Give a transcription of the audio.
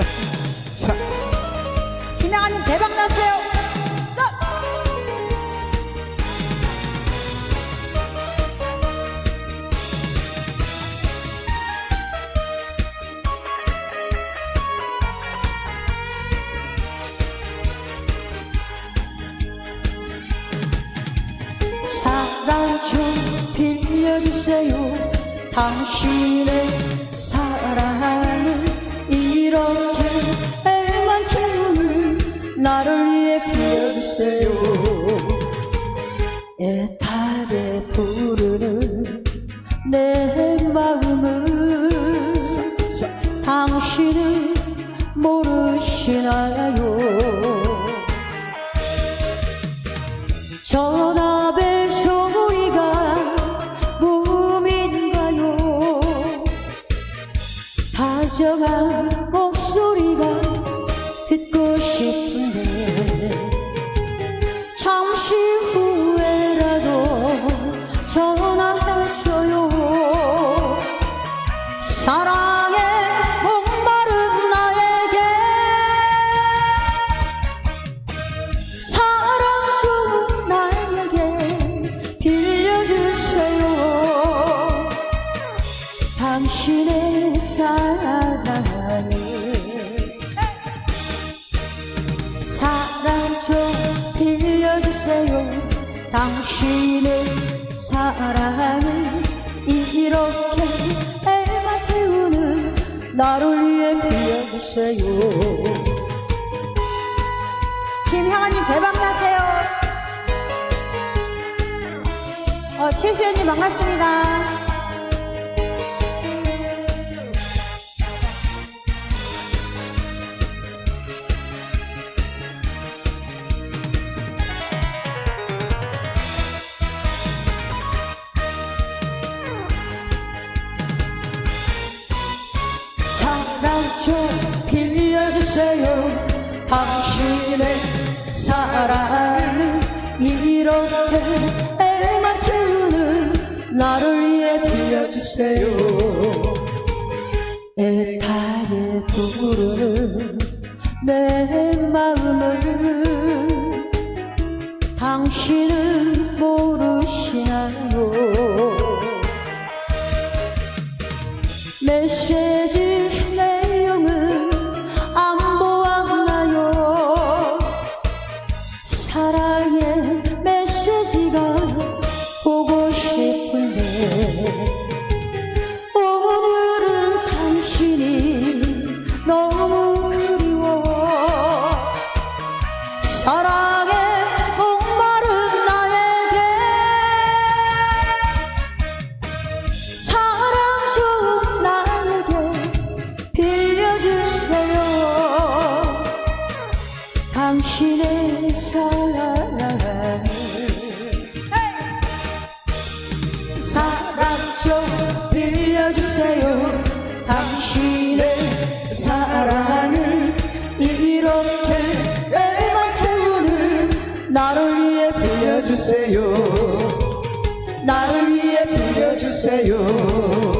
자, 김양아님 대박. 쏙! 사랑 좀 빌려주세요 당신의 다정한 목소리가 듣고 싶은데 주세요 당신의 사랑을 이렇게 애만 태우는 나를 위해 빌려주세요 김향아님 대박 나세요. 어, 최수연님 반갑습니다. 사랑 좀 빌려주세요. 당신의 사랑을 이렇게 애만 태우는 나를 위해 빌려주세요. 애타게 부르는 내 마음을 당신은 메시지 내용은 안 보았나요? 사랑의 메시지가 보고 싶은데 당신의 사랑을 사랑 좀 빌려주세요 당신의 사랑을 이렇게 애만 태우는 나를 위해 빌려주세요 주세요. 나를 위해 빌려주세요.